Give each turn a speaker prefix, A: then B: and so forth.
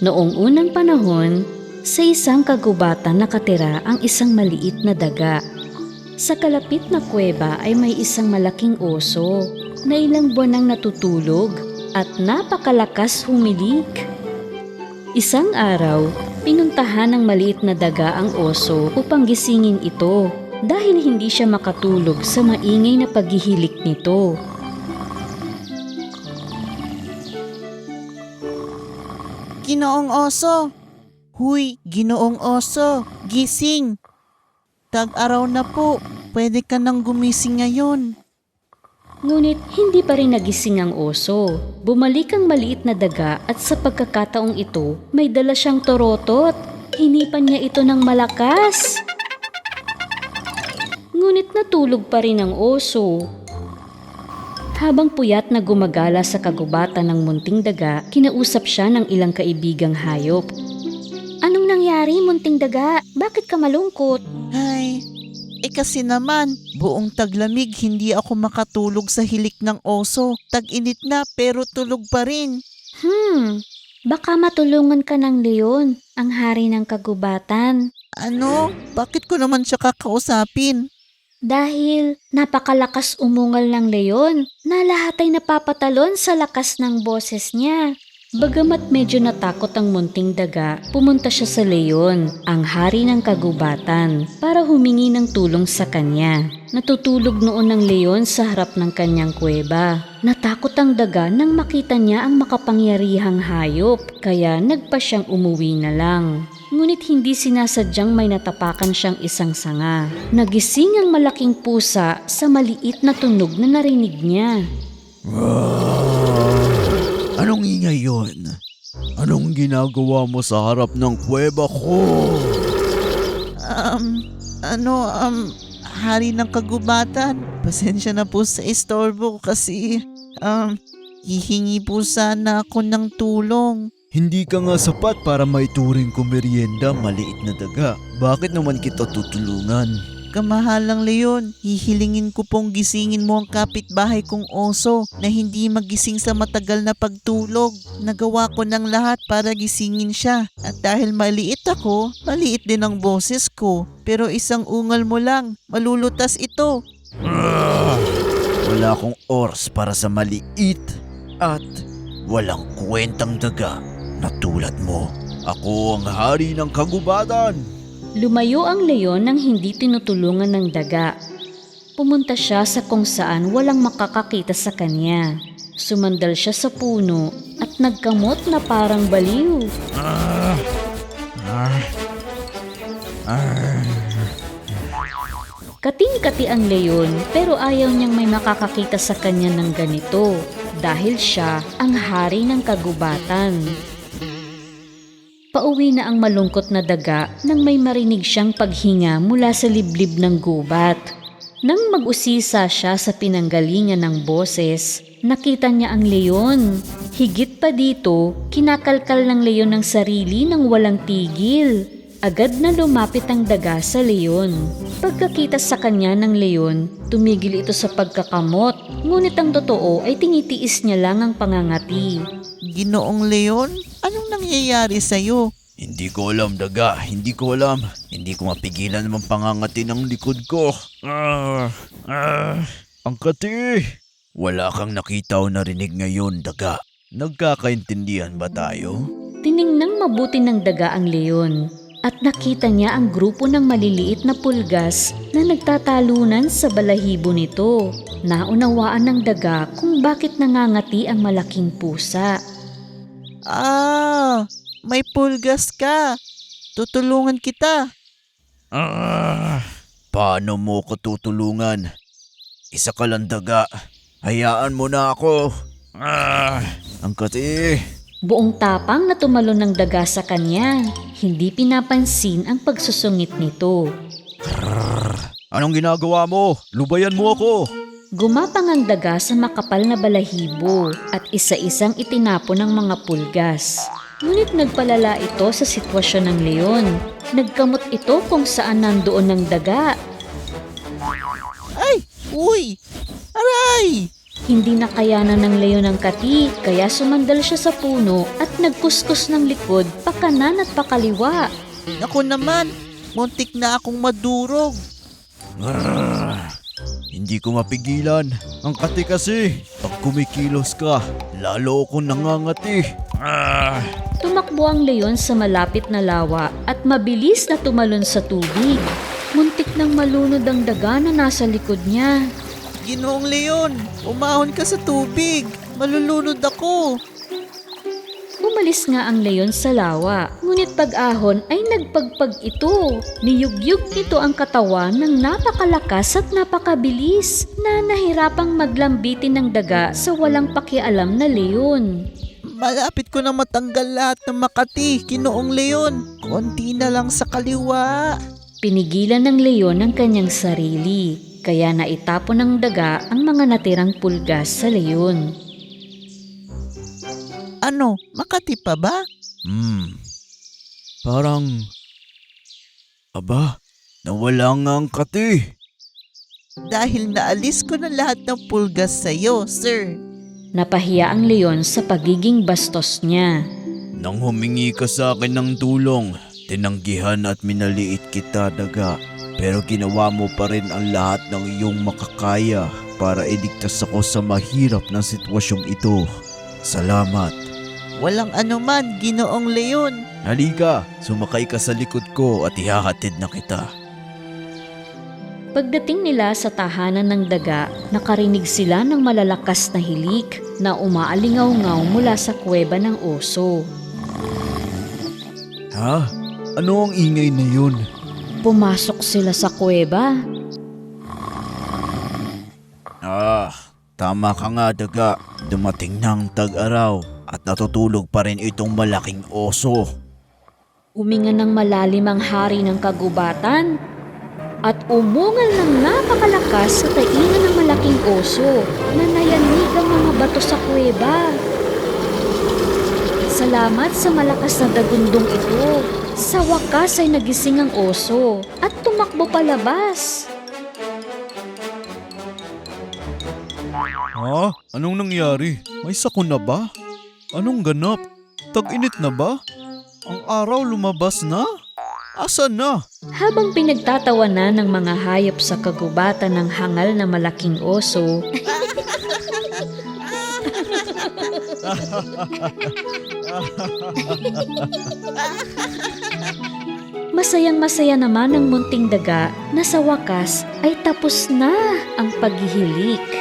A: Noong unang panahon, sa isang kagubatan nakatira ang isang maliit na daga. Sa kalapit na kuweba ay may isang malaking oso na ilang buwan nang natutulog at napakalakas humilig. Isang araw, pinuntahan ng maliit na daga ang oso upang gisingin ito dahil hindi siya makatulog sa maingay na paghihilik nito.
B: Ginoong oso. Huy, ginoong oso. Gising. Tag-araw na po. Pwede ka nang gumising ngayon.
A: Ngunit hindi pa rin nagising ang oso. Bumalik ang maliit na daga at sa pagkakataong ito, may dala siyang torotot. Hinipan niya ito ng malakas. Ngunit natulog pa rin ang oso. Habang puyat na gumagala sa kagubatan ng munting daga, kinausap siya ng ilang kaibigang hayop. Anong nangyari, munting daga? Bakit ka malungkot?
B: Ay, eh kasi naman, buong taglamig hindi ako makatulog sa hilik ng oso. Tag-init na pero tulog pa rin.
A: Hmm, baka matulungan ka ng leon, ang hari ng kagubatan.
B: Ano? Bakit ko naman siya kakausapin?
A: Dahil napakalakas umungal ng leon na lahat ay napapatalon sa lakas ng boses niya. Bagamat medyo natakot ang munting daga, pumunta siya sa leon, ang hari ng kagubatan, para humingi ng tulong sa kanya. Natutulog noon ng leon sa harap ng kanyang kuweba. Natakot ang daga nang makita niya ang makapangyarihang hayop, kaya nagpa siyang umuwi na lang. Ngunit hindi sinasadyang may natapakan siyang isang sanga. Nagising ang malaking pusa sa maliit na tunog na narinig niya.
C: Anong ingay yun? Anong ginagawa mo sa harap ng kuweba ko?
B: Um, ano, um, hari ng kagubatan. Pasensya na po sa istorbo kasi, um, hihingi po sana ako ng tulong.
C: Hindi ka nga sapat para maituring ko merienda maliit na daga. Bakit naman kita tutulungan?
B: Kamahalang Leon, hihilingin ko pong gisingin mo ang kapitbahay kong oso na hindi magising sa matagal na pagtulog. Nagawa ko ng lahat para gisingin siya. At dahil maliit ako, maliit din ang boses ko. Pero isang ungal mo lang, malulutas ito.
C: Ah, wala akong oras para sa maliit at walang kwentang daga na tulad mo. Ako ang hari ng kagubatan.
A: Lumayo ang leon nang hindi tinutulungan ng daga. Pumunta siya sa kung saan walang makakakita sa kanya. Sumandal siya sa puno at nagkamot na parang baliw. Kating-kati ang leon pero ayaw niyang may makakakita sa kanya ng ganito dahil siya ang hari ng kagubatan. Pauwi na ang malungkot na daga nang may marinig siyang paghinga mula sa liblib ng gubat. Nang mag-usisa siya sa pinanggalingan ng boses, nakita niya ang leon. Higit pa dito, kinakalkal ng leon ng sarili ng walang tigil. Agad na lumapit ang daga sa leon. Pagkakita sa kanya ng leon, tumigil ito sa pagkakamot. Ngunit ang totoo ay tinitiis niya lang ang pangangati.
B: Ginoong Leon, anong nangyayari sa'yo?
C: Hindi ko alam, daga. Hindi ko alam. Hindi ko mapigilan naman pangangati ng likod ko. Ah, ah, ang kati. Wala kang nakita o narinig ngayon, daga. Nagkakaintindihan ba tayo?
A: Tiningnang mabuti ng daga ang leon at nakita niya ang grupo ng maliliit na pulgas na nagtatalunan sa balahibo nito. Naunawaan ng daga kung bakit nangangati ang malaking pusa.
B: Ah, may pulgas ka. Tutulungan kita.
C: Ah, paano mo ko tutulungan? Isa ka lang daga. Hayaan mo na ako. Ah, ang kati.
A: Buong tapang na tumalon ng daga sa kanya. Hindi pinapansin ang pagsusungit nito.
C: Anong ginagawa mo? Lubayan mo ako.
A: Gumapang ang daga sa makapal na balahibo at isa-isang itinapon ng mga pulgas. Ngunit nagpalala ito sa sitwasyon ng leon. Nagkamot ito kung saan nandoon ng daga.
B: Ay, uy, aray!
A: Hindi nakayanan ng leon ang kati, kaya sumandal siya sa puno at nagkuskus ng likod pakanan at pakaliwa.
B: Ako naman, muntik na akong madurog.
C: Ah, hindi ko mapigilan. Ang kati kasi. Pag kumikilos ka, lalo akong nangangati. Ah,
A: Tumakbo ang leon sa malapit na lawa at mabilis na tumalon sa tubig. Muntik nang malunod ang daga na nasa likod niya.
B: Ginoong Leon, umahon ka sa tubig. Malulunod ako.
A: Umalis nga ang leon sa lawa, ngunit pag-ahon ay nagpagpag ito. Niyugyug nito ang katawan ng napakalakas at napakabilis na nahirapang maglambitin ng daga sa walang pakialam na leon.
B: Malapit ko na matanggal lahat ng Makati, Ginoong Leon. Konti na lang sa kaliwa.
A: Pinigilan ng leon ang kanyang sarili, kaya naitapon ng daga ang mga natirang pulgas sa leon.
B: Ano, Makati pa ba?
C: hmm. Parang... Aba, nawala nga ang kati.
B: Dahil naalis ko na lahat ng pulgas sa'yo, sir.
A: Napahiya ang leon sa pagiging bastos niya.
C: Nang humingi ka sa akin ng tulong, tinanggihan at minaliit kita daga. Pero ginawa mo pa rin ang lahat ng iyong makakaya para iligtas ako sa mahirap na sitwasyong ito. Salamat.
B: Walang anuman, Ginoong Leon.
C: Halika, sumakay ka sa likod ko at ihahatid na kita.
A: Pagdating nila sa tahanan ng daga, nakarinig sila ng malalakas na hilik na umaalingaw-ngaw mula sa kuweba ng oso.
C: Ha? Ano ang ingay na yun?
A: Pumasok sila sa kuweba.
C: Ah, tama ka nga daga. Dumating ng tag-araw at natutulog pa rin itong malaking oso.
A: Huminga ng malalim ang hari ng kagubatan at umungal ng napakalakas sa tainga ng malaking oso na nayanig ang mga bato sa kuweba. Salamat sa malakas na dagundong ito. Sa wakas ay nagising ang oso at tumakbo palabas.
C: Ha? Anong nangyari? May sakon na ba? Anong ganap? Tag-init na ba? Ang araw lumabas na? Asa na?
A: Habang pinagtatawanan ng mga hayop sa kagubatan ng hangal na malaking oso, masayang masaya naman ang munting daga na sa wakas ay tapos na ang paghihilik.